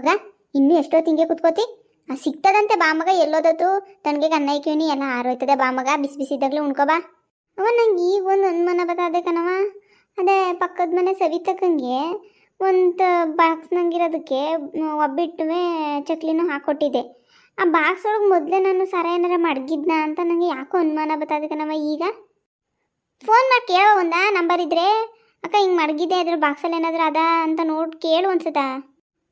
ಮಗ ಇನ್ನು ಎಷ್ಟೋ ತಿಂಗೆ ಕುತ್ಕೋತಿ? ಸಿಗ್ತದಂತೆ ಬಾಮಗ ಎಲ್ಲೋದತ್ತು ತನಗೆ ಇಕ್ಕಿವ್ನಿ, ಎಲ್ಲ ಆರೋಯ್ತದೆ ಬಾಮಗ ಬಿಸಿ ಬಿಸಿ ಇದ್ದಾಗಲೇ ಉಣ್ಕೋಬಾ ಅವ ನಂಗೆ ಈಗ ಒಂದು ಅನುಮಾನ ಬತ್ತದೆ ಕಣವ ಅದೇ ಪಕ್ಕದ ಮನೆ ಸವಿತಕ್ಕಂಗೆ ಒಂದು ಬಾಕ್ಸ್ ನಂಗಿರೋದಕ್ಕೆ ಒಬ್ಬಿಟ್ಟು ಚಕ್ಲಿನೂ ಹಾಕೊಟ್ಟಿದ್ದೆ. ಆ ಬಾಕ್ಸ್ ಒಳಗೆ ಮೊದಲೇ ನಾನು ಸರ ಏನಾರ ಮಡಗಿದ್ನ ಅಂತ ನನಗೆ ಯಾಕೋ ಅನುಮಾನ ಬರ್ತದೆ ಕಣವ ಈಗ. ಫೋನ್ ಮಾಡಿ, ಕೇಳೋ ಒಂದಾ? ನಂಬರ್ ಇದ್ರೆ? ಅಕ್ಕ, ಹಿಂಗೆ ಮಡಗಿದೆ ಅದ್ರ ಬಾಕ್ಸಲ್ಲಿ ಏನಾದರೂ ಅದ ಅಂತ ನೋಡಿ, ಕೇಳು ಅನ್ಸುತ್ತಾ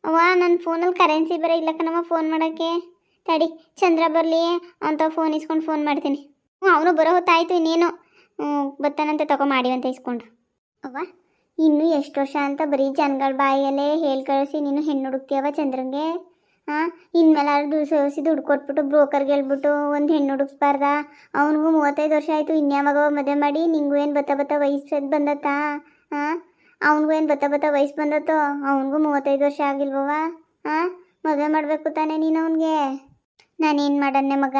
ಅವ್ವ ನನ್ನ ಫೋನಲ್ಲಿ ಕರೆನ್ಸಿ ಬರ ಇಲ್ಲ ನಮ್ಮ ಫೋನ್ ಮಾಡೋಕ್ಕೆ. ತಡಿ, ಚಂದ್ರ ಬರಲಿ, ಅಂತ ಫೋನ್ ಇಸ್ಕೊಂಡು ಫೋನ್ ಮಾಡ್ತೀನಿ. ಹ್ಞೂ ಅವನು ಬರೋ ಹೊತ್ತಾಯಿತು ಇನ್ನೇನು. ತಗೊ, ಮಾಡಿ ಅಂತ ಇಸ್ಕೊಂಡು ಅವ್ವ, ಇನ್ನೂ ಎಷ್ಟು ವರ್ಷ ಅಂತ ಬರೀ ಜನಗಳ ಬಾಯಲ್ಲೇ ಹೇಳಿ ಕಳಿಸಿ, ನೀನು ಹೆಣ್ಣು ಹುಡುಕ್ತೀಯವ ಚಂದ್ರಂಗೆ? ಹಾಂ ಇನ್ಮೇಲೆ ಅದು ಸೋಸಿ ದುಡ್ಡು ಕೊಟ್ಬಿಟ್ಟು ಬ್ರೋಕರ್ಗೆ ಹೇಳ್ಬಿಟ್ಟು ಒಂದು ಹೆಣ್ಣು ಹುಡುಕ್ಸ್ಬಾರ್ದ? ಅವನಿಗೂ ಮೂವತ್ತೈದು ವರ್ಷ ಆಯಿತು ಇನ್ಯಾವಾಗ ಮದುವೆ ಮಾಡಿ, ನಿಂಗೂ ಏನು ಬತ್ತ ಬತ್ತ ವಯಸ್ಸು ಬಂದತ್ತಾ? ಹಾಂ ಅವನಿಗೂ ಏನು ಬತ್ತ ಬತ್ತ ವಯಸ್ಸು ಬಂದತ್ತೋ? ಅವನಿಗೂ ಮೂವತ್ತೈದು ವರ್ಷ ಆಗಿಲ್ವವ ಹಾಂ ಮದುವೆ ಮಾಡಬೇಕು ತಾನೇ ನೀನು ಅವನಿಗೆ? ನಾನೇನು ಮಾಡನ್ನೆ ಮಗ?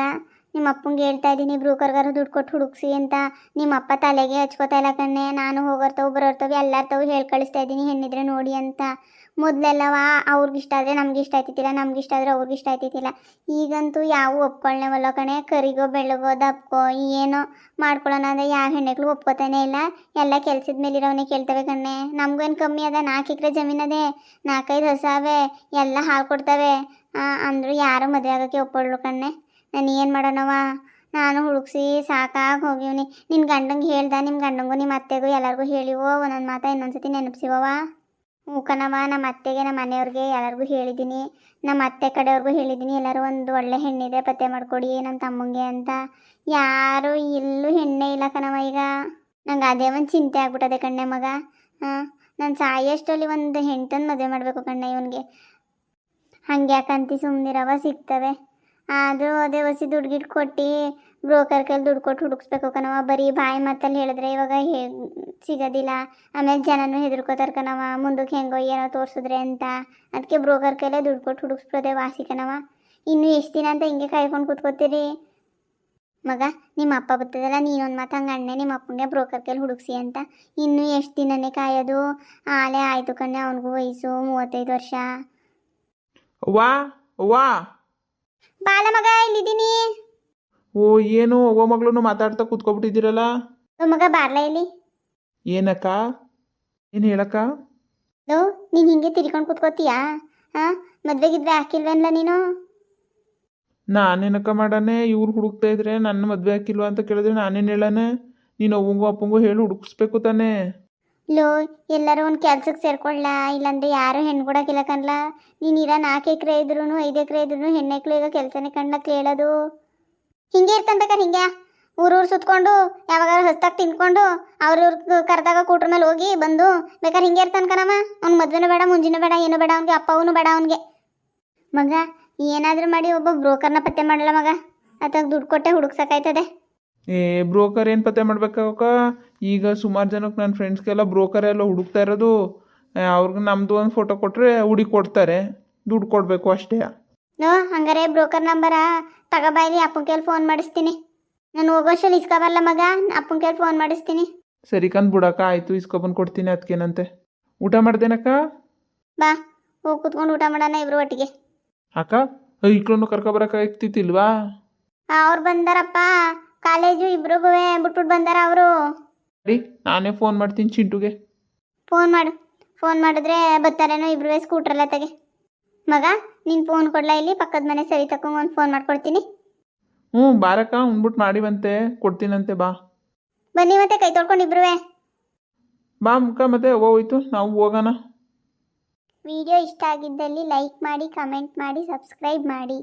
ನಿಮ್ಮ ಅಪ್ಪಂಗೆ ಹೇಳ್ತಾ ಇದ್ದೀನಿ, ಬ್ರೋಕರ್ಗಾರ ದುಡ್ಡು ಕೊಟ್ಟು ಹುಡುಕ್ಸಿ ಅಂತ. ನಿಮ್ಮ ಅಪ್ಪ ತಲೆಗೆ ಹಚ್ಕೋತಾ ಇಲ್ಲ ಕಣ್ಣೆ. ನಾನು ಹೋಗೋರ್ತವು, ಬರೋರ್ತವೆ, ಎಲ್ಲಾರ್ತವು ಹೇಳಿ ಕಳಿಸ್ತಾ ಇದ್ದೀನಿ, ಹೆಣ್ಣಿದ್ರೆ ನೋಡಿ ಅಂತ. ಮೊದಲೆಲ್ಲವ ಇಷ್ಟ ಆದರೆ ನಮ್ಗೆ ಇಷ್ಟ ಆಯ್ತಿತ್ತಿಲ್ಲ, ನಮ್ಗೆ ಇಷ್ಟ ಆದರೆ ಅವ್ರಿಗೆ ಇಷ್ಟ ಆಯ್ತಿತ್ತಿಲ್ಲ. ಈಗಂತೂ ಯಾವ ಒಪ್ಕೊಳ್ಳೇವಲ್ಲ ಕಣೆ, ಕರಿಗೋ ಬೆಳಗೋ ದಪ್ಕೋ ಏನೋ ಮಾಡ್ಕೊಳ್ಳೋಣ ಅಂದರೆ ಯಾವ ಹೆಣ್ಣುಗಳು ಒಪ್ಕೋತಾನೆ ಇಲ್ಲ. ಎಲ್ಲ ಕೆಲ್ಸದ ಮೇಲೆ ಇರೋವನೇ ಕೇಳ್ತವೆ ಕಣ್ಣೆ. ನಮಗೇನು ಕಮ್ಮಿ ಅದ? ನಾಲ್ಕು ಎಕರೆ ಜಮೀನದೆ ನಾಲ್ಕೈದು ಹಸ ಅವೆ. ಎಲ್ಲ ಹಾಲು ಕೊಡ್ತವೆ. ಅಂದರೂ ಯಾರು ಮದುವೆ ಆಗೋಕ್ಕೆ ಒಪ್ಕೊಳ್ಳು ಕಣ್ಣೆ. ನಾನು ಏನು ಮಾಡೋಣವ ನಾನು ಹುಡುಕ್ಸಿ ಸಾಕಾಗಿ ಹೋಗಿವ್ನಿ ನಿನ್ನ ಗಂಡಂಗೆ ಹೇಳ್ದ ನಿಮ್ಮ ಗಂಡಂಗೂ ನಿಮ್ಮ ಅತ್ತೆಗೂ ಎಲ್ಲರಿಗೂ ಹೇಳಿವೋ, ಒಂದೊಂದು ಮಾತ ಇನ್ನೊಂದ್ಸತಿ ನೆನಪಿಸಿವವ ಕಣವ ನಮ್ಮ ಅತ್ತೆಗೆ ನಮ್ಮ ಮನೆಯವ್ರಿಗೆ ಎಲ್ಲರಿಗೂ ಹೇಳಿದ್ದೀನಿ ನಮ್ಮ ಅತ್ತೆ ಕಡೆಯವ್ರಿಗೂ ಹೇಳಿದ್ದೀನಿ ಎಲ್ಲರೂ ಒಂದು ಒಳ್ಳೆ ಹೆಣ್ಣಿದೆ, ಪತ್ತೆ ಮಾಡಿಕೊಡಿ ನನ್ನ ತಮ್ಮಂಗೆ ಅಂತ. ಯಾರು ಇಲ್ಲೂ ಹೆಣ್ಣೇ ಇಲ್ಲ ಕಣವ ಈಗ. ನಂಗೆ ಅದೇ ಒಂದು ಚಿಂತೆ ಆಗ್ಬಿಟ್ಟದೆ ಕಣ್ಣೆ ಮಗ. ಹಾಂ, ನಾನು ಸಾಯಷ್ಟಲ್ಲಿ ಒಂದು ಹೆಣ್ತಂದು ಮದುವೆ ಮಾಡಬೇಕು ಕಣ್ಣ ಇವನಿಗೆ. ಹಂಗೆ ಯಾಕಂತಿ ಸುಮ್ಮನಿರವ ಸಿಗ್ತವೆ. ಆದರೂ ಅದೇ ಹೊಸಿ ದುಡ್ಡು ಗಿಡ್ ಕೊಟ್ಟು ಬ್ರೋಕರ್ ಕೈಲಿ ದುಡ್ಡು ಕೊಟ್ಟು ಹುಡುಕ್ಸ್ಬೇಕು ಕಣವ ಬರೀ ಬಾಯಿ ಮತ್ತಲ್ಲಿ ಹೇಳಿದ್ರೆ ಇವಾಗ ಹೇ, ಸಿಗೋದಿಲ್ಲ. ಆಮೇಲೆ ಜನನು ಹೆದರ್ಕೋತಾರೆ ಕಣವ ಮುಂದಕ್ಕೆ ಹೆಂಗೋ ಏನೋ ತೋರಿಸಿದ್ರೆ ಅಂತ. ಅದಕ್ಕೆ ಬ್ರೋಕರ್ ಕೈಲೇ ದುಡ್ಡು ಕೊಟ್ಟು ಹುಡುಕ್ಸ್ಬೋದೆ ವಾಸಿ ಕಣವ ಇನ್ನು ಎಷ್ಟು ದಿನ ಅಂತ ಹಿಂಗೆ ಕಾಯ್ಕೊಂಡು ಕೂತ್ಕೋತೀರಿ? ಮಗ ನಿಮ್ಮ ಅಪ್ಪ ಬರ್ತದಲ್ಲ ನೀನೊಂದು ಮಾತು ಹಂಗೆ ಅಣ್ಣೆ ನಿಮ್ಮ ಅಪ್ಪಂಗೆ ಬ್ರೋಕರ್ ಕೈಲಿ ಹುಡುಕ್ಸಿ ಅಂತ. ಇನ್ನೂ ಎಷ್ಟು ದಿನನೇ ಕಾಯೋದು? ಆಲೆ ಆಯಿತು ಕಣ್ಣೆ ಅವನಿಗೂ ವಯಸ್ಸು ಮೂವತ್ತೈದು ವರ್ಷ. ವಾ ವಾ ಬಾಲ ಮಗ ಇಲ್ಲಿದ್ದೀನಿ ಓ ಏನು? ಓ ಮಗಳು ಮಾತಾಡ್ತಾ ಕೂತ್ಕೊಬಿಟ್ಟಿದ್ದೀರಲ್ಲ? ಓ ಮಗ ಬಾರ್ಲ ಇಲ್ಲಿ ಏನಕ್ಕ? ಏನು ಹೇಳಕ್ಕ? ಲೋ ನೀನು ಹಿಂಗೆ ತಿರ್ಕೊಂಡು ಕೂತ್ಕೋತೀಯಾ? ಹಾಂ ಮದ್ವೆ ಗಿದ್ವೆ ಹಾಕಿಲ್ವೇನ್ಲ ನೀನು? ನಾನೇನಕ್ಕ ಮಾಡಾನೆ ಇವ್ರು ಹುಡುಕ್ತಾ ಇದ್ರೆ ನನ್ನ ಮದುವೆ ಹಾಕಿಲ್ವಾ ಅಂತ ಕೇಳಿದ್ರೆ ನಾನೇನು ಹೇಳಾನೆ ನೀನು ಅವ್ವಂಗೂ ಅಪ್ಪಂಗೂ ಹೇಳಿ ಹುಡುಕ್ಸ್ಬೇಕು ತಾನೇ. ಲೋ, ಎಲ್ಲರೂ ಒಂದು ಕೆಲ್ಸಕ್ಕೆ ಸೇರ್ಕೊಳ್ಳ ಇಲ್ಲಾಂದ್ರೆ ಯಾರು ಹೆಣ್ಣು ಕೊಡೋಕಿಲ್ಲ ಕಣ್ಲ? ನೀನು ಇರೋ ನಾಲ್ಕು ಎಕರೆ ಇದ್ರು ಐದು ಎಕರೆ ಇದ್ರು ಹೆಣ್ಣೆಕ್ಳು ಈಗ ಕೆಲಸನೇ ಕಣ್ಣ ಕೇಳೋದು? ಹಿಂಗೆ ಇರ್ತಾನೆ ಬೇಕಾದ್ರೆ ಹಿಂಗೆ. ಊರೂರು ಸುತ್ಕೊಂಡು, ಯಾವಾಗಾರ ಹೊಸ್ದಾಗ ತಿನ್ಕೊಂಡು ಅವ್ರವ್ರ ಕರೆದಾಗ ಕೂಟ್ರ ಮೇಲೆ ಹೋಗಿ ಬಂದು ಬೇಕಾದ್ರೆ ಹಿಂಗೆ ಇರ್ತಾನೆ ಕಣಮ್ಮ ಅವ್ನ ಮದ್ವೆನೂ ಬೇಡ, ಮುಂಜಿನೂ ಬೇಡ, ಏನೂ ಬೇಡ ಅವ್ನಿಗೆ ಅಪ್ಪವೂ ಬೇಡ ಅವನಿಗೆ. ಮಗ, ಏನಾದರೂ ಮಾಡಿ ಒಬ್ಬ ಬ್ರೋಕರ್ನ ಪತ್ತೆ ಮಾಡಲ್ಲ ಮಗ? ಅತ್ತಾಗ ದುಡ್ಡು ಕೊಟ್ಟೆ ಹುಡುಕ್ಸಕ್ಕಾಯ್ತದೆ. ಏ, ಬ್ರೋಕರ್ ಏನು ಪತ್ತೆ ಮಾಡ್ಬೇಕಾಗ ಈಗ ಸುಮಾರು ಜನಕ್ಕೆ ನನ್ನ ಫ್ರೆಂಡ್ಸ್ಗೆಲ್ಲ ಬ್ರೋಕರ್ ಎಲ್ಲ ಹುಡುಕ್ತಾ ಇರೋದು ಅವ್ರಿಗೆ ನಮ್ಮದು ಒಂದು ಫೋಟೋ ಕೊಟ್ಟರೆ ಹುಡುಕಿ ಕೊಡ್ತಾರೆ ದುಡ್ಡು ಕೊಡಬೇಕು ಅಷ್ಟೇ. ನೋ ಹಂಗಾರೆ ಬ್ರೋಕರ್ ನಂಬರ ತಗೋಬಾಯ್ಲಿ ಅಪ್ಪನ ಕೈಲಿ ಫೋನ್ ಮಾಡಿಸ್ತೀನಿ. ನಾನು ಹೋಗೋಷ್ಟಲ್ಲಿ ಇಸ್ಕೋಬಲ್ಲ ಮಗ ಅಪ್ಪನ ಕೈಲಿ ಫೋನ್ ಮಾಡಿಸ್ತೀನಿ. ಸರಿ ಕಂದ್ ಬಿಡಕ್ಕ ಆಯಿತು ಇಸ್ಕೊಬಂದು ಕೊಡ್ತೀನಿ ಅದಕ್ಕೇನಂತೆ ಊಟ ಮಾಡ್ದೇನಕ್ಕ? ಬಾ ಹೋಗಿ ಕುತ್ಕೊಂಡು ಊಟ ಮಾಡೋಣ ಇಬ್ರು ಒಟ್ಟಿಗೆ. ಅಕ್ಕ ಇಕ್ಳನ್ನು ಕರ್ಕೊಬರಕ್ಕ ಇಕ್ತಿತ್ತಿಲ್ವಾ ಅವ್ರು ಬಂದಾರಪ್ಪ. ಕಾಲೇಜು ಇಬ್ರಿಗೂ ಬಿಟ್ಬಿಟ್ಟು ಬಂದಾರ ಅವರು. ಸರಿ ನಾನೇ ಫೋನ್ ಮಾಡ್ತೀನಿ ಚಿಂಟುಗೆ. ಫೋನ್ ಮಾಡು. ಫೋನ್ ಮಾಡಿದ್ರೆ ಬರ್ತಾರೇನೋ ಇಬ್ರು ಸ್ಕೂಟ್ರಲ್ಲ ತೆಗೆ. ಮಗ ನೀನು ಫೋನ್ ಕೊಡ್ಲ ಇಲ್ಲಿ? ಪಕ್ಕದ ಮನೆ ಸರಿ ತಕೊಂಡ್ ಒಂದು ಫೋನ್ ಮಾಡ್ಕೊಡ್ತೀನಿ. ಹ್ಞೂ ಬಾರಕ್ಕ ಮಾಡಿ ಬಂತೆ ಕೊಡ್ತೀನಂತೆ ಬಾ. ಬನ್ನಿ ಮತ್ತೆ ಕೈ ತೊಳ್ಕೊಂಡು ಇಬ್ರುವೆ. ಬಾ ಮುಖ ಮತ್ತೆ ಹೋಗೋಯ್ತು ನಾವು ಹೋಗೋಣ. ವಿಡಿಯೋ ಇಷ್ಟ ಆಗಿದ್ದಲ್ಲಿ ಲೈಕ್ ಮಾಡಿ ಕಮೆಂಟ್ ಮಾಡಿ ಸಬ್ಸ್ಕ್ರೈಬ್ ಮಾಡಿ.